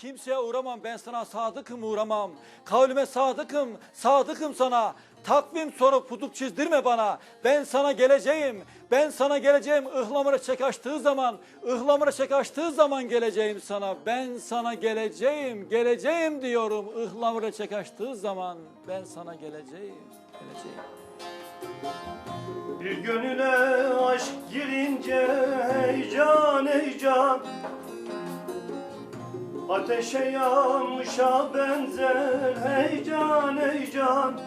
kimseye uğramam ben sana sadıkım uğramam. Kavlime sadıkım, sadıkım sana. Takvim sorup puduk çizdirme bana. Ben sana geleceğim, ben sana geleceğim. Ihlamura çek açtığı zaman, ıhlamura çek açtığı zaman geleceğim sana. Ben sana geleceğim, geleceğim diyorum. Ihlamura çek açtığı zaman ben sana geleceğim, geleceğim. Bir gönüle aşk girince heyecan heyecan Ateşe yanmışa benzer heyecan heyecan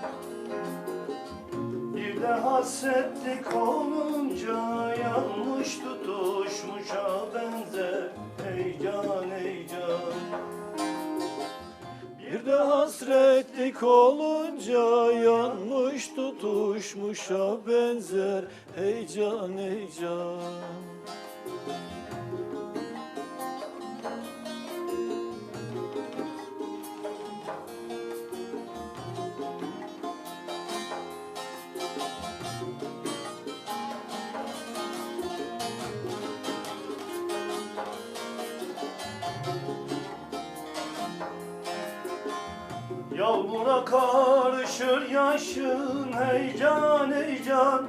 Bir de hasretlik olunca yanmış tutuşmuşa benzer heyecan heyecan Bir de hasretlik olunca yanmış tutuşmuşa benzer heyecan heyecan. Yağmura karışır yaşın heyecan heyecan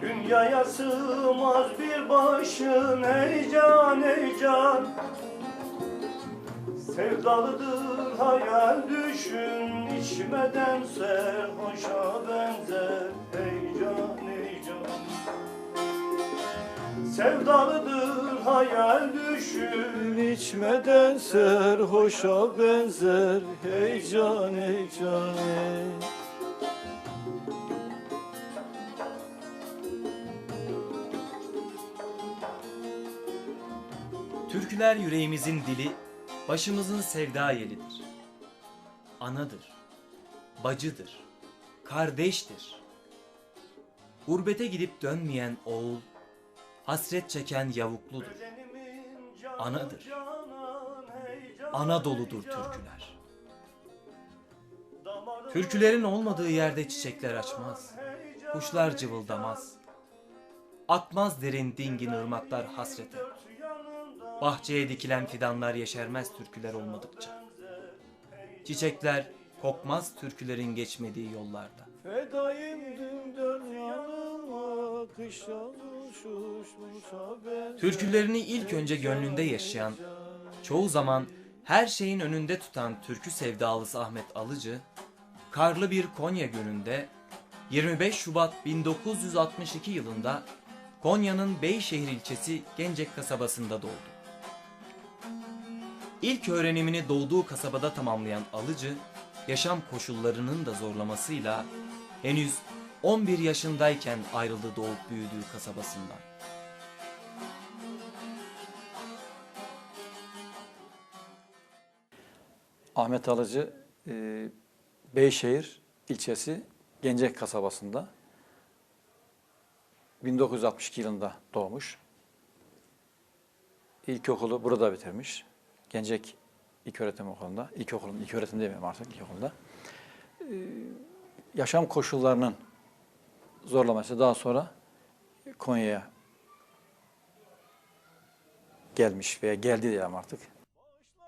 Dünyaya sığmaz bir başın heyecan heyecan Sevdalıdır hayal düşün içmeden serhoşa benzer. Heyecan heyecan Sevdalıdır hayal düşün içmeden serhoşa benzer heyecan heyecan. Türküler yüreğimizin dili, başımızın sevda yelidir. Anadır, bacıdır, kardeştir. Gurbete gidip dönmeyen oğul, hasret çeken yavukludur. Anadır. Anadolu'dur türküler. Türkülerin olmadığı yerde çiçekler açmaz, kuşlar cıvıldamaz. Akmaz derin dingin ırmaklar hasrete. Bahçeye dikilen fidanlar yeşermez türküler olmadıkça. Çiçekler kokmaz türkülerin geçmediği yollarda. Fedayım dümdön yanıma benzer. Türkülerini ilk önce gönlünde yaşayan, çoğu zaman her şeyin önünde tutan türkü sevdalısı Ahmet Alıcı, karlı bir Konya gününde 25 Şubat 1962 yılında Konya'nın Beyşehir ilçesi Gencek kasabasında doğdu. İlk öğrenimini doğduğu kasabada tamamlayan Alıcı, yaşam koşullarının da zorlamasıyla henüz 11 yaşındayken ayrıldı doğup büyüdüğü kasabasından. Ahmet Alıcı e, Beyşehir ilçesi Gencek kasabasında 1962 yılında doğmuş. İlkokulu burada bitirmiş. Gencek İlköğretim Okulu'nda. İlkokulun, ilköğretim demiyorum artık ilkokulda. E, yaşam koşullarının zorlaması daha sonra Konya'ya gelmiş veya geldi diyelim artık.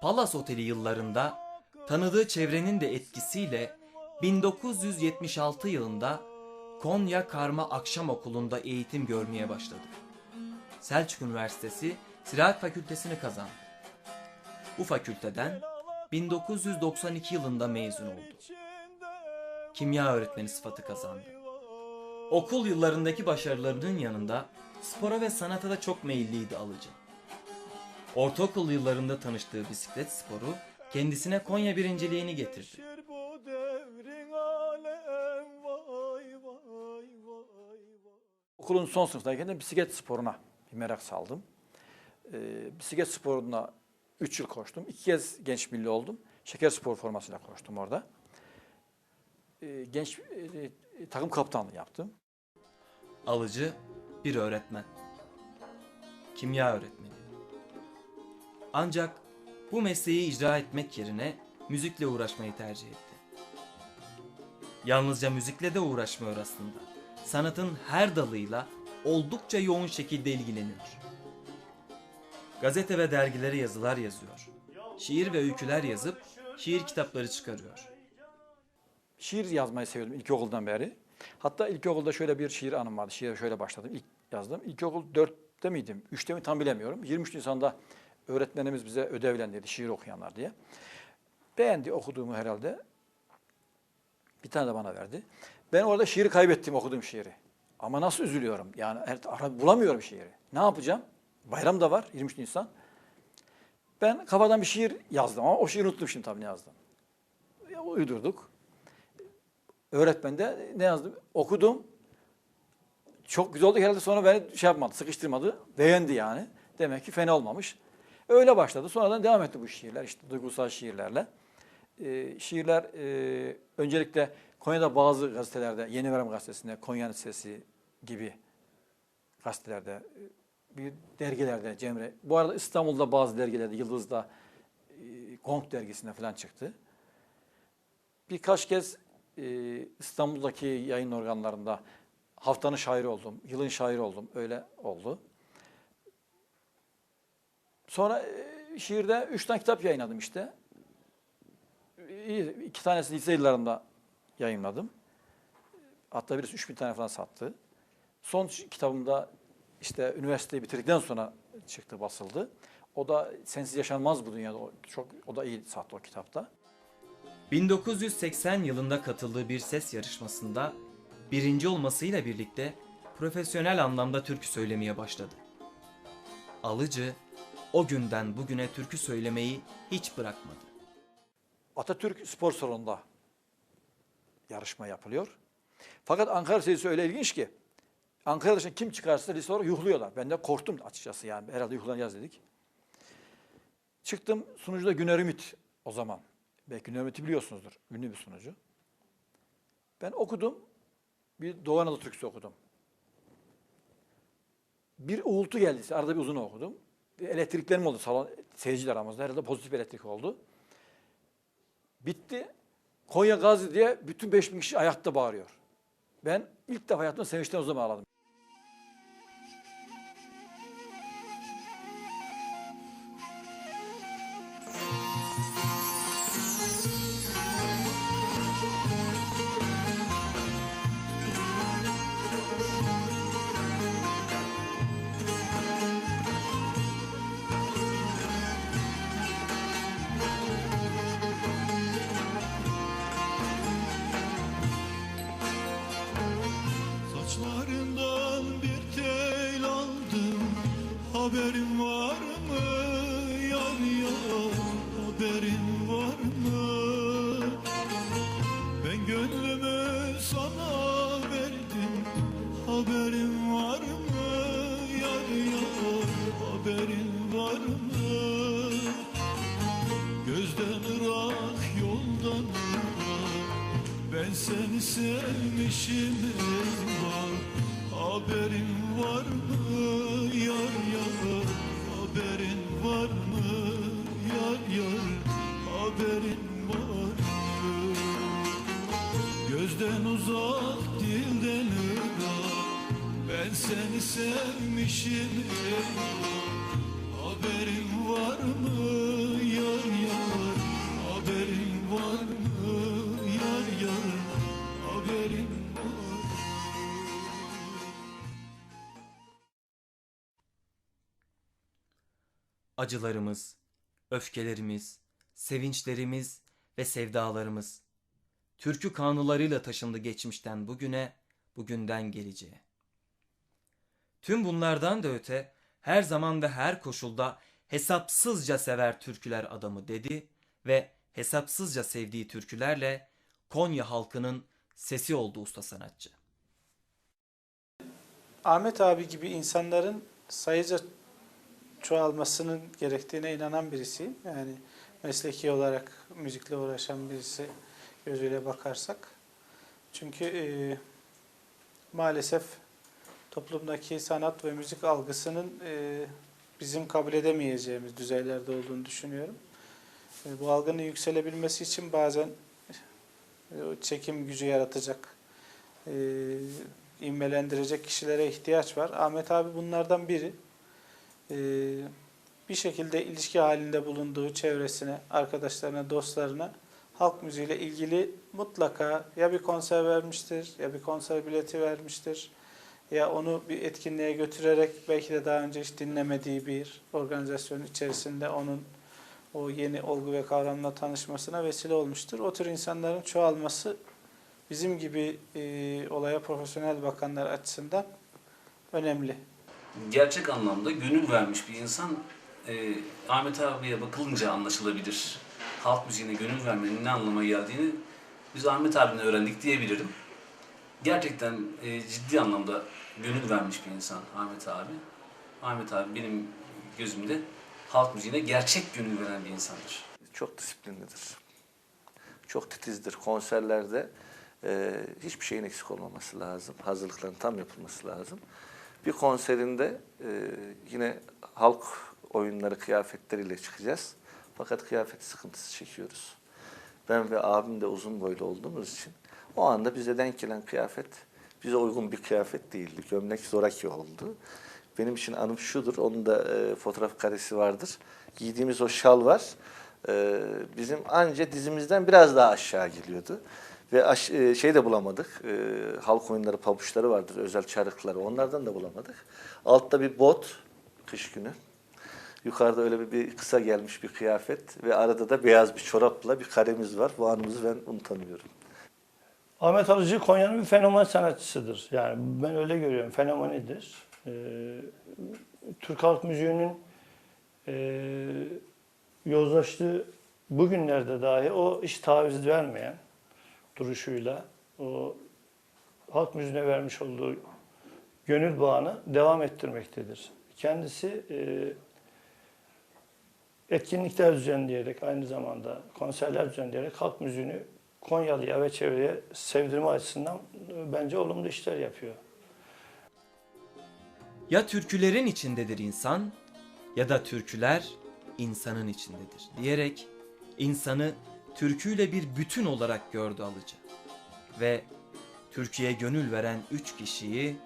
Palas Oteli yıllarında tanıdığı çevrenin de etkisiyle 1976 yılında Konya Karma Akşam Okulu'nda eğitim görmeye başladı. Selçuk Üniversitesi Ziraat Fakültesini kazandı. Bu fakülteden 1992 yılında mezun oldu. Kimya öğretmeni sıfatı kazandı. Okul yıllarındaki başarılarının yanında spora ve sanata da çok meyilliydi alıcı. Ortaokul yıllarında tanıştığı bisiklet sporu kendisine Konya birinciliğini getirdi. Okulun son sınıftayken de bisiklet sporuna bir merak saldım. Ee, bisiklet sporuna 3 yıl koştum. İki kez genç milli oldum. Şeker spor formasıyla koştum orada. Ee, genç e, e, takım kaptanlığı yaptım. Alıcı bir öğretmen. Kimya öğretmeni. Ancak bu mesleği icra etmek yerine müzikle uğraşmayı tercih etti. Yalnızca müzikle de uğraşmıyor aslında. Sanatın her dalıyla oldukça yoğun şekilde ilgileniyor. Gazete ve dergilere yazılar yazıyor. Şiir ve öyküler yazıp şiir kitapları çıkarıyor. Şiir yazmayı seviyordum ilkokuldan beri. Hatta ilkokulda şöyle bir şiir anım vardı. Şiire şöyle başladım. İlk yazdım. İlkokul 4'te miydim? 3'te mi tam bilemiyorum. 23 Nisan'da öğretmenimiz bize ödevlendirdi şiir okuyanlar diye. Beğendi okuduğumu herhalde. Bir tane de bana verdi. Ben orada şiiri kaybettim okuduğum şiiri. Ama nasıl üzülüyorum. Yani ara- bulamıyorum şiiri. Ne yapacağım? Bayram da var 23 Nisan. Ben kafadan bir şiir yazdım ama o şiiri unuttum şimdi tabii ne yazdım. Ya, Uydurduk. Öğretmen de ne yazdı? Okudum. Çok güzel oldu herhalde sonra beni şey yapmadı, sıkıştırmadı. Beğendi yani. Demek ki fena olmamış. Öyle başladı. Sonradan devam etti bu şiirler işte duygusal şiirlerle. Ee, şiirler e, öncelikle Konya'da bazı gazetelerde, Yeni Verem Gazetesi'nde, Konya'nın Sesi gibi gazetelerde, e, bir dergilerde Cemre. Bu arada İstanbul'da bazı dergilerde, Yıldız'da, e, Gong dergisinde falan çıktı. Birkaç kez e, İstanbul'daki yayın organlarında haftanın şairi oldum, yılın şairi oldum. Öyle oldu. Sonra e, şiirde üç tane kitap yayınladım işte. İyi, iki tanesi lise yıllarında yayınladım. Hatta birisi 3000 tane falan sattı. Son kitabımda işte üniversiteyi bitirdikten sonra çıktı, basıldı. O da Sensiz Yaşanmaz bu dünyada. O, çok, o da iyi sattı o kitapta. 1980 yılında katıldığı bir ses yarışmasında birinci olmasıyla birlikte profesyonel anlamda türkü söylemeye başladı. Alıcı o günden bugüne türkü söylemeyi hiç bırakmadı. Atatürk Spor Salonu'nda yarışma yapılıyor. Fakat Ankara Lisesi öyle ilginç ki Ankara dışında kim çıkarsa lise olarak yuhluyorlar. Ben de korktum açıkçası yani. Herhalde yuhlanacağız dedik. Çıktım sunucuda Güner Ümit o zaman. Belki Ümit'i biliyorsunuzdur. Ünlü bir sunucu. Ben okudum. Bir Doğu Anadolu türküsü okudum. Bir uğultu geldi. Arada bir uzun okudum. Elektriklerim oldu salon seyirciler aramızda. Herhalde pozitif elektrik oldu. Bitti. Konya Gazi diye bütün 5000 kişi ayakta bağırıyor. Ben ilk defa hayatımda sevinçten o zaman ağladım. Haberin var Acılarımız, öfkelerimiz, sevinçlerimiz ve sevdalarımız türkü kanunlarıyla taşındı geçmişten bugüne, bugünden geleceğe. Tüm bunlardan da öte her zaman ve her koşulda hesapsızca sever türküler adamı dedi ve hesapsızca sevdiği türkülerle Konya halkının sesi oldu usta sanatçı. Ahmet abi gibi insanların sayıca çoğalmasının gerektiğine inanan birisiyim. Yani mesleki olarak müzikle uğraşan birisi gözüyle bakarsak. Çünkü e, maalesef toplumdaki sanat ve müzik algısının e, bizim kabul edemeyeceğimiz düzeylerde olduğunu düşünüyorum. E, bu algının yükselebilmesi için bazen e, çekim gücü yaratacak, e, ivmelendirecek kişilere ihtiyaç var. Ahmet abi bunlardan biri. Ee, bir şekilde ilişki halinde bulunduğu çevresine, arkadaşlarına, dostlarına halk müziğiyle ilgili mutlaka ya bir konser vermiştir, ya bir konser bileti vermiştir, ya onu bir etkinliğe götürerek belki de daha önce hiç dinlemediği bir organizasyon içerisinde onun o yeni olgu ve kavramla tanışmasına vesile olmuştur. O tür insanların çoğalması bizim gibi e, olaya profesyonel bakanlar açısından önemli. Gerçek anlamda gönül vermiş bir insan e, Ahmet abiye bakılınca anlaşılabilir. Halk müziğine gönül vermenin ne anlama geldiğini biz Ahmet abiden öğrendik diyebilirim. Gerçekten e, ciddi anlamda gönül vermiş bir insan Ahmet abi. Ahmet abi benim gözümde halk müziğine gerçek gönül veren bir insandır. çok disiplinlidir. Çok titizdir. Konserlerde e, hiçbir şeyin eksik olmaması lazım. Hazırlıkların tam yapılması lazım. Bir konserinde e, yine halk oyunları kıyafetleriyle çıkacağız. Fakat kıyafet sıkıntısı çekiyoruz. Ben ve abim de uzun boylu olduğumuz için o anda bize denk gelen kıyafet bize uygun bir kıyafet değildi. Gömlek zoraki oldu. Benim için anım şudur, onun da e, fotoğraf karesi vardır. Giydiğimiz o şal var. e, bizim anca dizimizden biraz daha aşağı geliyordu. Ve aş- e, şey de bulamadık. E, halk oyunları pabuçları vardır, özel çarıkları. Onlardan da bulamadık. Altta bir bot, kış günü. Yukarıda öyle bir, bir kısa gelmiş bir kıyafet ve arada da beyaz bir çorapla bir karemiz var. Bu anımızı ben unutamıyorum. Ahmet Arıcı Konya'nın bir fenomen sanatçısıdır. Yani ben öyle görüyorum, fenomenidir. Ee, Türk halk müziğinin e, yozlaştığı bugünlerde dahi o hiç taviz vermeyen duruşuyla o halk müziğine vermiş olduğu gönül bağını devam ettirmektedir. Kendisi e, etkinlikler düzenleyerek aynı zamanda konserler düzenleyerek halk müziğini Konyalı'ya ve çevreye sevdirme açısından e, bence olumlu işler yapıyor. Ya türkülerin içindedir insan ya da türküler insanın içindedir diyerek insanı türküyle bir bütün olarak gördü alıcı. Ve Türkiye gönül veren üç kişiyi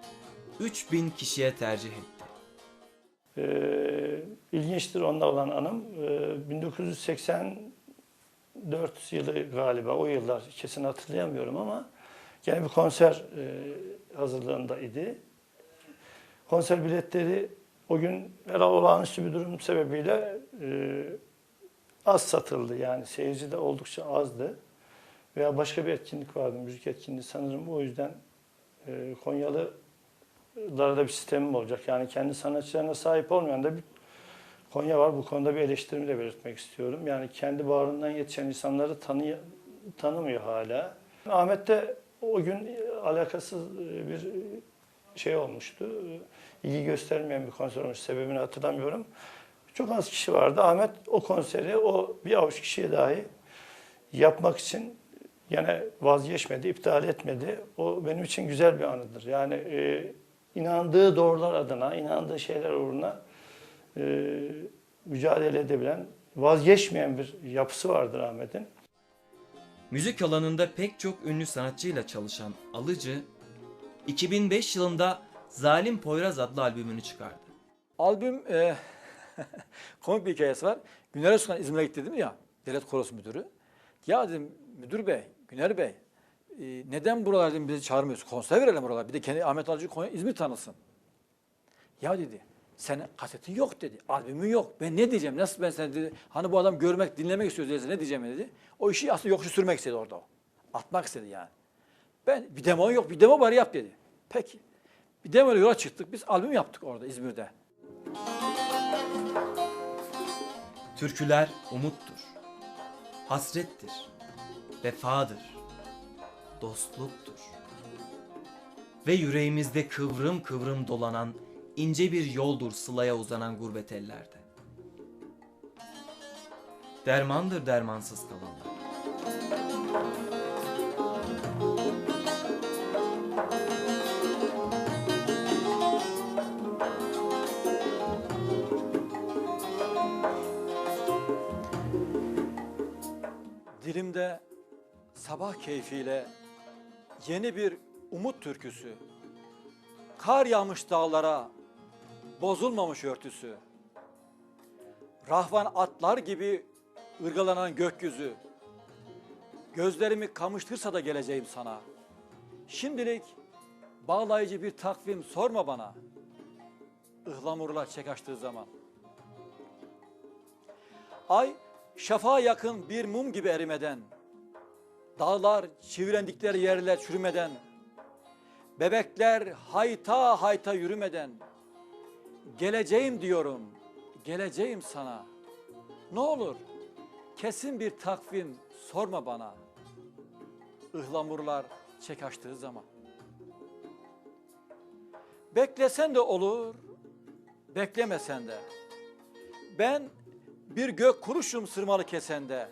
3000 kişiye tercih etti. Ee, ilginçtir onunla olan anım. Ee, 1984 yılı galiba o yıllar kesin hatırlayamıyorum ama gene bir konser e, hazırlığında idi. Konser biletleri o gün herhalde olağanüstü bir durum sebebiyle e, az satıldı. Yani seyirci de oldukça azdı. Veya başka bir etkinlik vardı, müzik etkinliği sanırım. O yüzden e, Konyalılara da bir sistemim olacak. Yani kendi sanatçılarına sahip olmayan da bir Konya var. Bu konuda bir eleştirimi de belirtmek istiyorum. Yani kendi bağrından yetişen insanları tanı tanımıyor hala. Ahmet de o gün alakasız bir şey olmuştu. İlgi göstermeyen bir konser olmuş. Sebebini hatırlamıyorum. Çok az kişi vardı. Ahmet o konseri o bir avuç kişiye dahi yapmak için yine vazgeçmedi, iptal etmedi. O benim için güzel bir anıdır. Yani e, inandığı doğrular adına, inandığı şeyler uğruna e, mücadele edebilen, vazgeçmeyen bir yapısı vardır Ahmet'in. Müzik alanında pek çok ünlü sanatçıyla çalışan Alıcı, 2005 yılında Zalim Poyraz adlı albümünü çıkardı. Albüm e, komik bir hikayesi var. Güner Özkan İzmir'e gitti dedim ya. Devlet Korosu Müdürü. Ya dedim müdür bey, Güner bey e, neden buralar dedim, bizi çağırmıyorsun? Konser verelim buralar. Bir de kendi Ahmet Alıcı Konya İzmir tanısın. Ya dedi senin kasetin yok dedi. Albümün yok. Ben ne diyeceğim? Nasıl ben sana dedi. Hani bu adam görmek, dinlemek istiyor dedi. Ne diyeceğim dedi. O işi aslında yokuşu sürmek istedi orada o. Atmak istedi yani. Ben bir demo yok. Bir demo bari yap dedi. Peki. Bir demo yola çıktık. Biz albüm yaptık orada İzmir'de. Türküler umuttur, hasrettir, vefadır, dostluktur. Ve yüreğimizde kıvrım kıvrım dolanan ince bir yoldur sılaya uzanan gurbet ellerde. Dermandır dermansız kalanlar. Sabah keyfiyle yeni bir umut türküsü. Kar yağmış dağlara, bozulmamış örtüsü. Rahvan atlar gibi ırgalanan gökyüzü. Gözlerimi kamıştırsa da geleceğim sana. Şimdilik bağlayıcı bir takvim sorma bana. Ihlamurla çek açtığı zaman. Ay şafağa yakın bir mum gibi erimeden, dağlar çivilendikleri yerler çürümeden, bebekler hayta hayta yürümeden, geleceğim diyorum, geleceğim sana. Ne olur kesin bir takvim sorma bana. Ihlamurlar çek açtığı zaman. Beklesen de olur, beklemesen de. Ben bir gök kuruşum sırmalı kesende.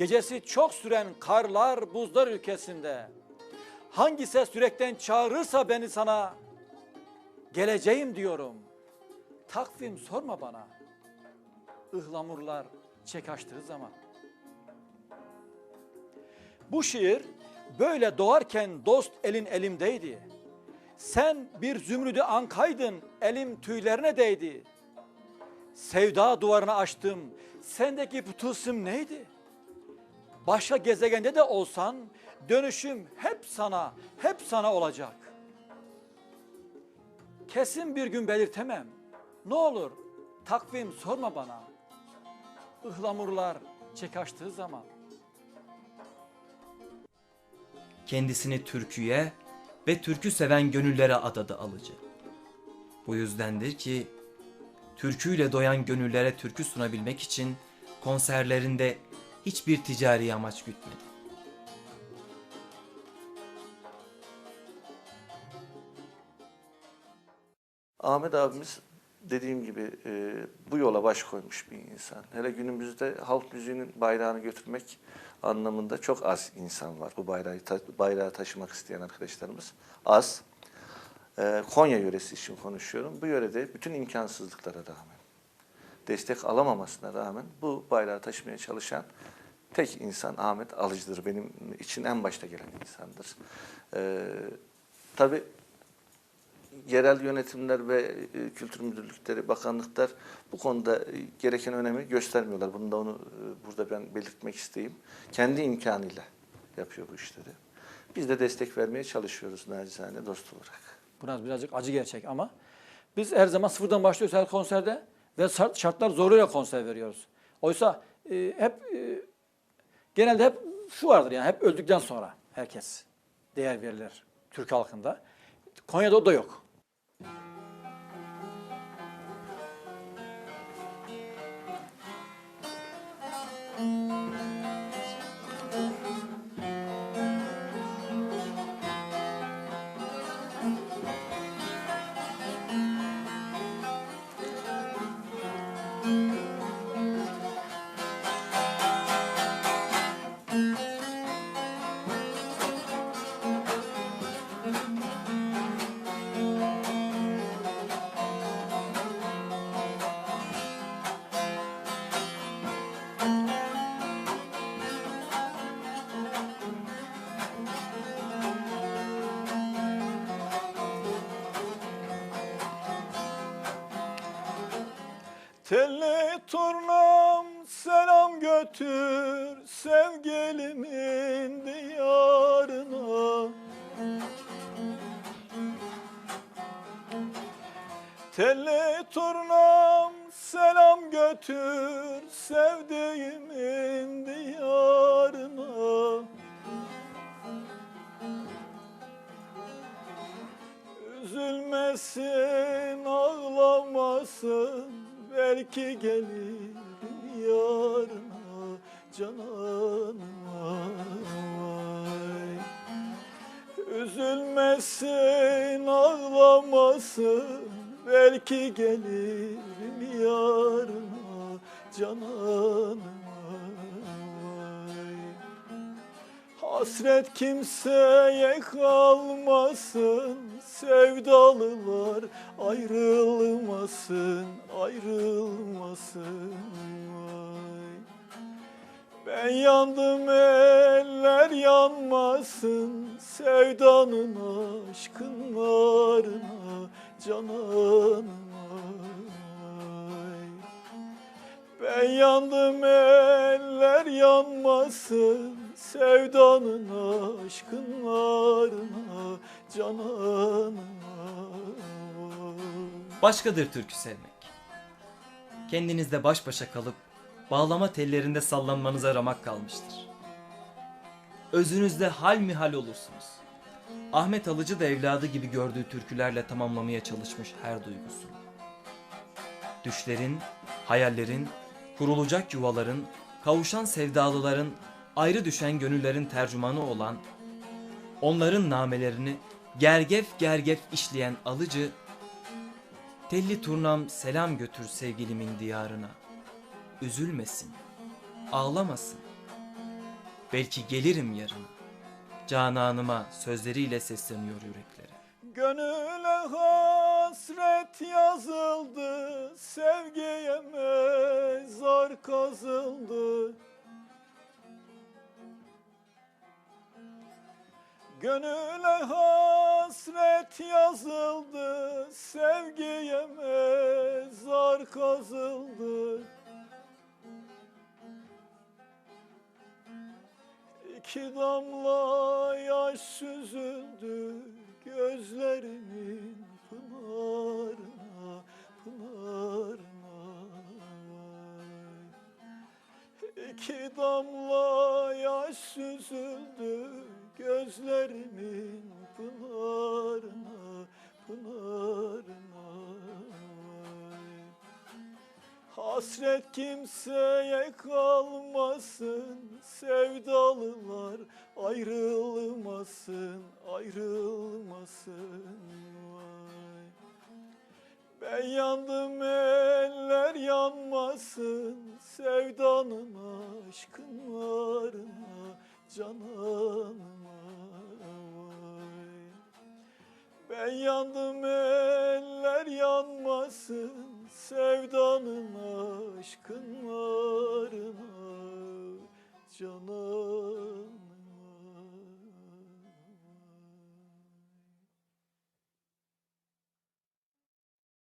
Gecesi çok süren karlar buzlar ülkesinde. Hangi ses yürekten çağırırsa beni sana geleceğim diyorum. Takvim sorma bana. Ihlamurlar çek açtığı zaman. Bu şiir böyle doğarken dost elin elimdeydi. Sen bir zümrüdü ankaydın, elim tüylerine değdi. Sevda duvarını açtım, sendeki bu neydi? Başka gezegende de olsan, dönüşüm hep sana, hep sana olacak. Kesin bir gün belirtemem. Ne olur takvim sorma bana. Ihlamurlar çek açtığı zaman. kendisini türküye ve türkü seven gönüllere adadı alıcı. Bu yüzdendir ki türküyle doyan gönüllere türkü sunabilmek için konserlerinde hiçbir ticari amaç gütmedi. Ahmet abimiz dediğim gibi e, bu yola baş koymuş bir insan. Hele günümüzde halk müziğinin bayrağını götürmek anlamında çok az insan var. Bu bayrağı, ta- bayrağı taşımak isteyen arkadaşlarımız az. E, Konya yöresi için konuşuyorum. Bu yörede bütün imkansızlıklara rağmen, destek alamamasına rağmen bu bayrağı taşımaya çalışan tek insan Ahmet Alıcı'dır. Benim için en başta gelen insandır. E, tabii yerel yönetimler ve e, kültür müdürlükleri, bakanlıklar bu konuda e, gereken önemi göstermiyorlar. Bunu da onu e, burada ben belirtmek isteyeyim. Kendi imkanıyla yapıyor bu işleri. Biz de destek vermeye çalışıyoruz nacizane dost olarak. Biraz birazcık acı gerçek ama biz her zaman sıfırdan başlıyoruz her konserde ve şart, şartlar zoruyla konser veriyoruz. Oysa e, hep e, genelde hep şu vardır yani hep öldükten sonra herkes değer verilir Türk halkında. Konya'da o da yok. Telli turnam selam götür sevgilimin diyarına. Telli turnam selam götür sevdiğimin diyarına. Üzülmesin, belki gelir yarına cananıma. vay. Üzülmesin, ağlamasın, belki gelirim yarına cananıma. Hasret kimseye kalmasın, sevdalılar ayrılmasın, ayrılmasın. Vay. Ben yandım eller yanmasın, sevdanın aşkın varına, cananıma. Ben yandım eller yanmasın sevdanın aşkınlarına cananına. Başkadır türkü sevmek. Kendinizde baş başa kalıp bağlama tellerinde sallanmanıza ramak kalmıştır. Özünüzde hal mi hal olursunuz. Ahmet Alıcı da evladı gibi gördüğü türkülerle tamamlamaya çalışmış her duygusunu. Düşlerin, hayallerin, kurulacak yuvaların, kavuşan sevdalıların, ayrı düşen gönüllerin tercümanı olan, onların namelerini gergef gergef işleyen alıcı, Telli turnam selam götür sevgilimin diyarına. Üzülmesin, ağlamasın. Belki gelirim yarına. Cananıma sözleriyle sesleniyor yüreklere. Gönüle hasret yazıldı, sevgiye mezar kazıldı. Gönüle hasret yazıldı, sevgiye mezar kazıldı. İki damla yaş süzüldü gözlerimin pınarına, pınarına. İki damla yaş süzüldü gözlerimin pınarına, pınarına. Hasret kimseye kalmasın, sevdalılar ayrılmasın, ayrılmasın. Vay. Ben yandım eller yanmasın, sevdanın aşkınlarına, cananıma. Vay. Ben yandım eller yanmasın sevdanın aşkınlarına canım